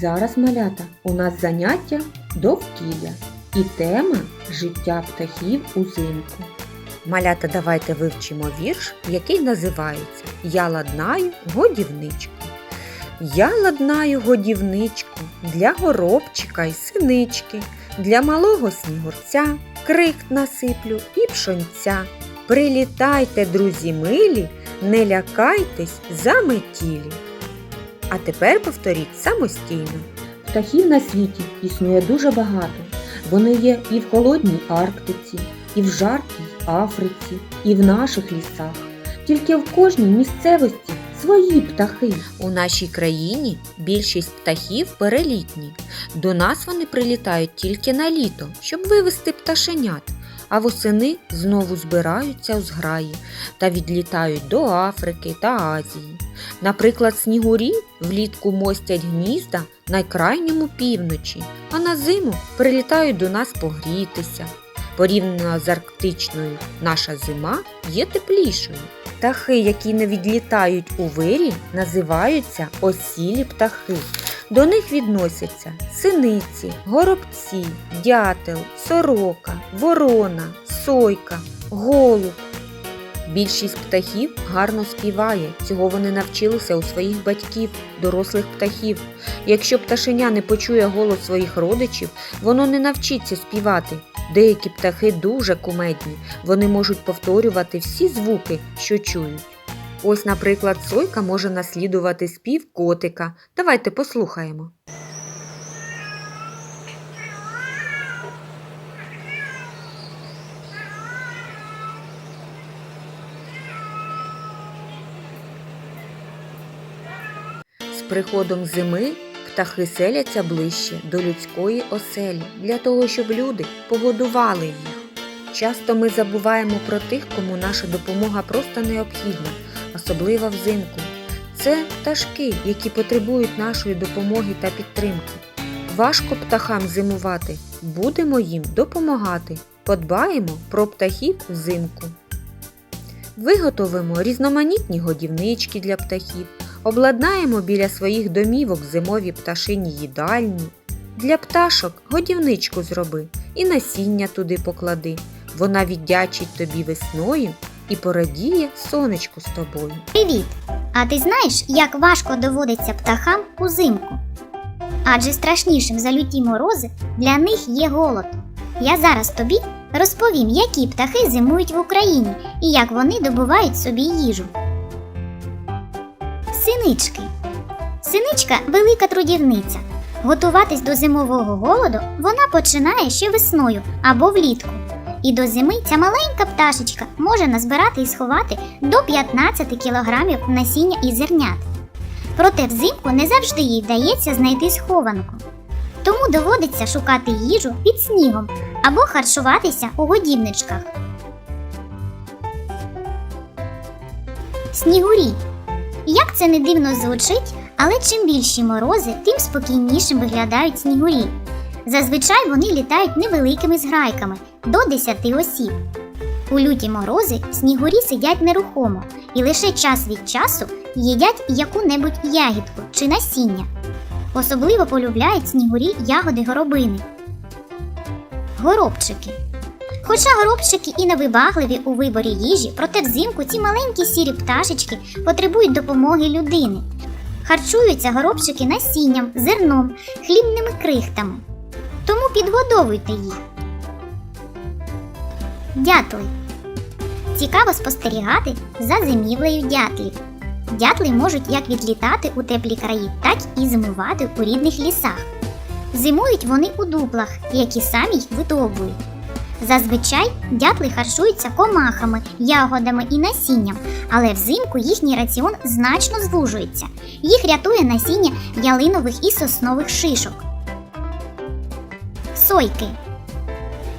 Зараз, малята, у нас заняття довкілля і тема життя птахів узимку. Малята, давайте вивчимо вірш, який називається Я ладнаю годівничку. Я ладнаю годівничку для горобчика й синички, для малого снігурця, крик насиплю і пшонця. Прилітайте, друзі милі, не лякайтесь заметілі. А тепер повторіть самостійно. Птахів на світі існує дуже багато. Вони є і в холодній Арктиці, і в жаркій Африці, і в наших лісах. Тільки в кожній місцевості свої птахи. У нашій країні більшість птахів перелітні. До нас вони прилітають тільки на літо, щоб вивести пташенят, а восени знову збираються у зграї та відлітають до Африки та Азії. Наприклад, снігурі влітку мостять гнізда на крайньому півночі, а на зиму прилітають до нас погрітися. Порівняно з арктичною, наша зима є теплішою. Птахи, які не відлітають у вирі, називаються осілі птахи. До них відносяться синиці, горобці, дятел, сорока, ворона, сойка, голуб. Більшість птахів гарно співає, цього вони навчилися у своїх батьків, дорослих птахів. Якщо пташеня не почує голос своїх родичів, воно не навчиться співати. Деякі птахи дуже кумедні, вони можуть повторювати всі звуки, що чують. Ось, наприклад, сойка може наслідувати спів котика. Давайте послухаємо. З приходом зими птахи селяться ближче до людської оселі для того, щоб люди погодували їх. Часто ми забуваємо про тих, кому наша допомога просто необхідна, особливо взимку. Це пташки, які потребують нашої допомоги та підтримки. Важко птахам зимувати, будемо їм допомагати. Подбаємо про птахів взимку. Виготовимо різноманітні годівнички для птахів, обладнаємо біля своїх домівок зимові пташині їдальні. Для пташок годівничку зроби і насіння туди поклади. Вона віддячить тобі весною і порадіє сонечку з тобою. Привіт! А ти знаєш, як важко доводиться птахам узимку? Адже страшнішим за люті морози для них є голод. Я зараз тобі розповім, які птахи зимують в Україні і як вони добувають собі їжу. Синички. Синичка велика трудівниця. Готуватись до зимового голоду вона починає ще весною або влітку. І до зими ця маленька пташечка може назбирати і сховати до 15 кілограмів насіння і зернят. Проте взимку не завжди їй вдається знайти схованку. Тому доводиться шукати їжу під снігом або харчуватися у годівничках. Снігурі. Як це не дивно звучить, але чим більші морози, тим спокійнішим виглядають снігурі. Зазвичай вони літають невеликими зграйками до 10 осіб. У люті морози снігурі сидять нерухомо і лише час від часу їдять яку-небудь ягідку чи насіння. Особливо полюбляють снігурі ягоди горобини. Горобчики. Хоча горобчики і невибагливі у виборі їжі, проте взимку ці маленькі сірі пташечки потребують допомоги людини. Харчуються горобчики насінням, зерном, хлібними крихтами. Підгодовуйте їх. Дятли. Цікаво спостерігати за зимівлею дятлів. Дятли можуть як відлітати у теплі краї, так і зимувати у рідних лісах. Зимують вони у дуплах, які самі й видовують. Зазвичай дятли харчуються комахами, ягодами і насінням, але взимку їхній раціон значно звужується. Їх рятує насіння ялинових і соснових шишок. Сойки.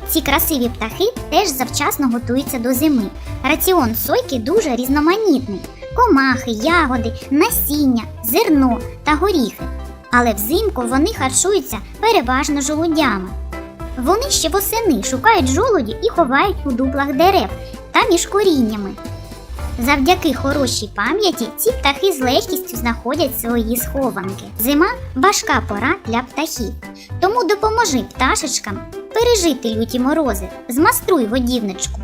Ці красиві птахи теж завчасно готуються до зими. Раціон сойки дуже різноманітний: комахи, ягоди, насіння, зерно та горіхи. Але взимку вони харчуються переважно жолудями. Вони ще восени шукають жолуді і ховають у дуплах дерев та між коріннями. Завдяки хорошій пам'яті ці птахи з легкістю знаходять свої схованки. Зима важка пора для птахів, тому допоможи пташечкам пережити люті морози, змаструй годівничку.